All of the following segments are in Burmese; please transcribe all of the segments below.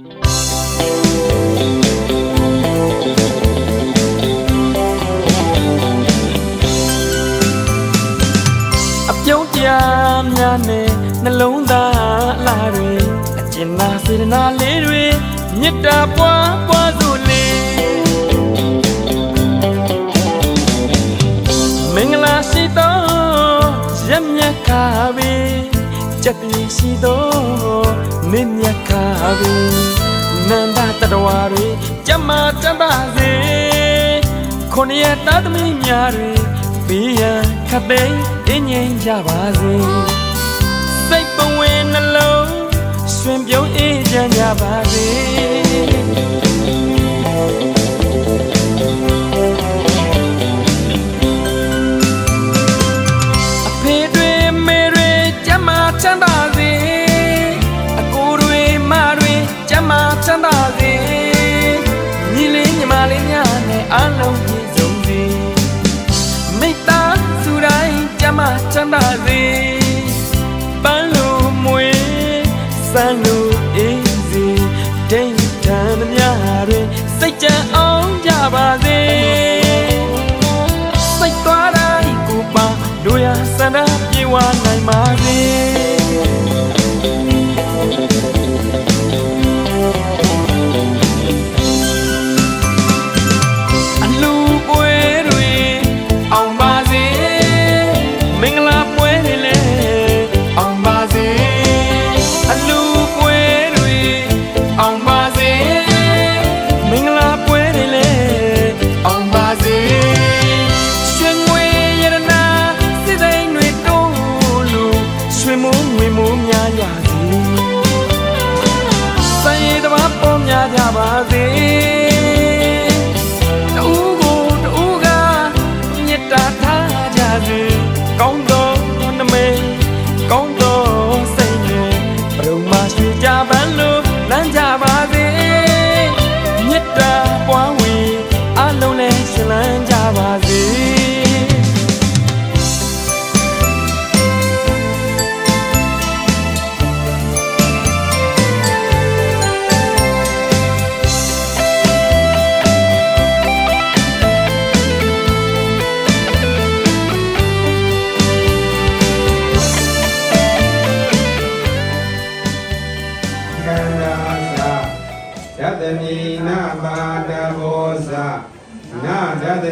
အပြုံးတရားများနဲ့နှလုံးသားအလားတွေအကျဉ်းသာစေတနာလေးတွေမေတ္တာပွားပွားစို့လေမင်္ဂလာရှိသောရက်မြတ်ခါပဲကြက်ပြေရှိသောမင်းမြတ်ခါပဲ နန္ဒတတဝါတွေကြမ်းမာတတ်ပါစေခုနှစ်ရက်သားသမီးများတွေဘေးရန်ခတ်သိမ်းတင်းငြိမ်ကြပါစေစိတ်ပဝင်နှလုံးရွှင်ပြုံးအေးချမ်းကြပါစေ ဘာပေါ်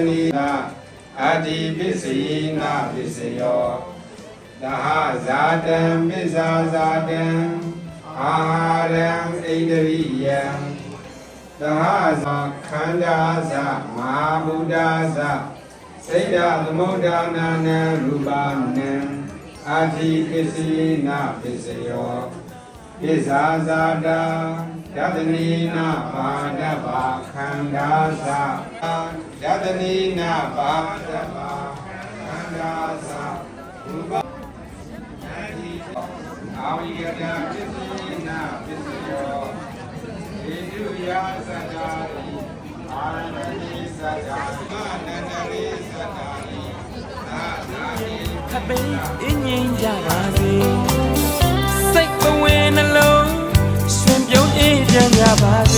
နီနာအာတိပစ္စယနာပစ္စယောသဟဇာတံပစ္စာဇာတံအာဟာရံဣန္ဒရိယံသဟဇာခန္ဓာဇမဟာဗုဒ္ဓဇစိတ်ဓာသမုဒ္ဒါနာနံရူပနံအာတိပစ္စယနာပစ္စယောပိဇာဇာတာ ယတနီနာပါဒပါခန္ဓာသာယတနီနာပါဒပါခန္ဓာသာရူပနာတိအာဝိယတာပစ္စယနာပစ္စယောေတုယာသတ္တာရိအာရဏိသတ္တာမနန္တရိသတ္တာရိသာသာရိခပ်ပိအင်းငင်းကြပါ ချ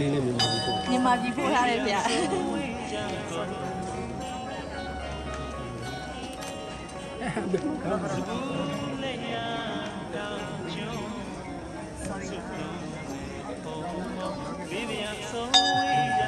လေးလေးမြန်မာပြည်ပို့မြန်မာပြည်ပို့ထားတယ်ဗျာ孙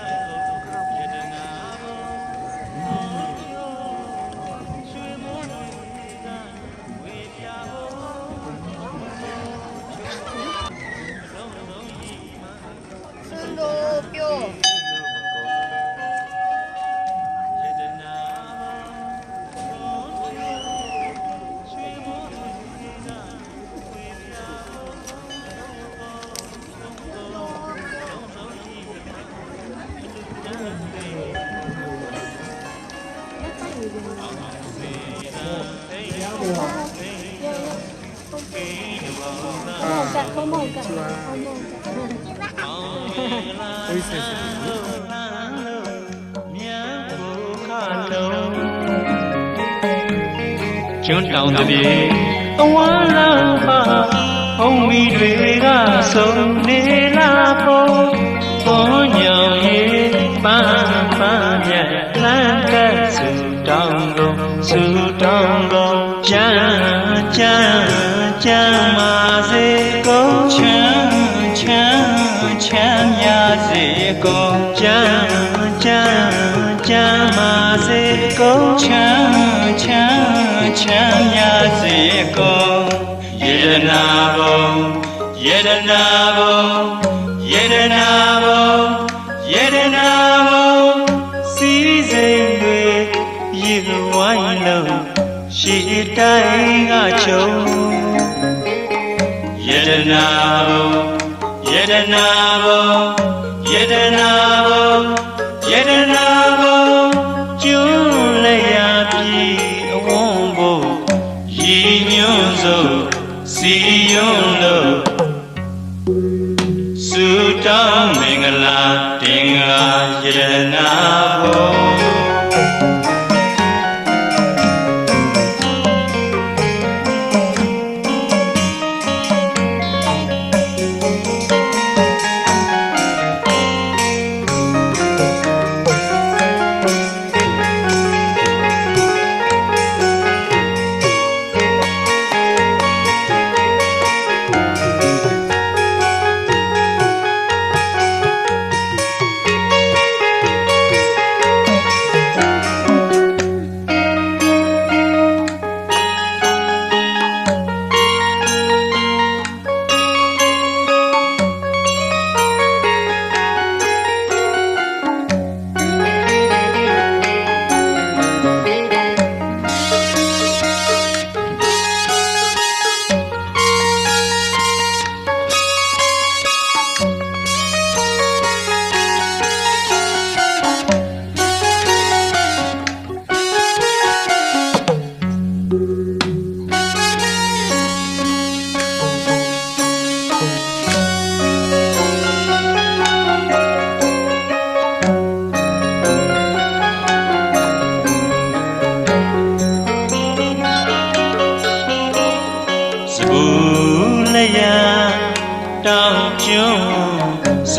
ဝိဆစ်ကျွန်းတောင်တပြေအဝမ်းလာပါဘုံမီတွေကဆုံနေလာပေါ်ပေါ်ညောင်ရဲ့ပန်းပန်းမြတ်လမ်းကဆူတောင်းကုန်ဆူတောင်းကု ကုန်ကြမ်းကြမ်းကြမ်းမာစေကုန်ချမ်းချမ်းချမ်းများစေကုန်ယေရနာဘုံယေရနာဘုံယေရနာဘုံယေရနာဘုံစီစိမ်တွေရေဝိုင်းလုံးရှေ့တိုင်းကချုံယတနာဘုံယတနာဘုံ ယတနာဘုံယတနာဘုံကျွန်းလျာပြီအဝုံဘုံရည်ညွန်းစို့စီယုံလို့သုတောင်းမင်္ဂလာတင်္ဂါယတနာဘုံ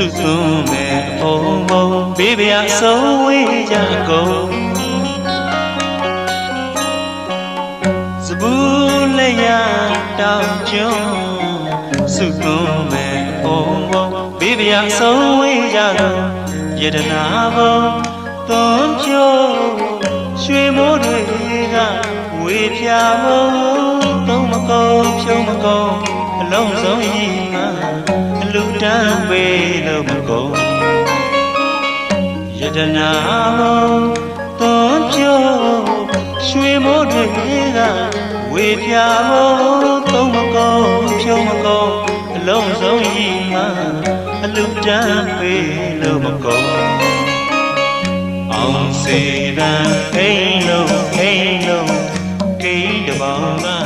စုသွန်းမဲ့အဖုံဖုံဘေးဗျာဆုံးဝေးကြကုန်စကူလျာတောင်ကျွန်းစုသွန်းမဲ့အဖုံဖုံဘေးဗျာဆုံးဝေးကြကုန်ယတနာဘုံသွန်ဖြိုးရွှေမိုးတွေကဝေပြဘုံ တနာဘုံသွန်ဖြိုးရွှေမိုးတွေကဝဝေပြမို့သုံးမကောဖြုံးမကောအလုံးစုံဤမှာအလူတန်းပေးလို့မကောအောင်စေတံဟိန်းလုံးဟိန်းလုံးဂိမ်းတပေါင်းကဆုံး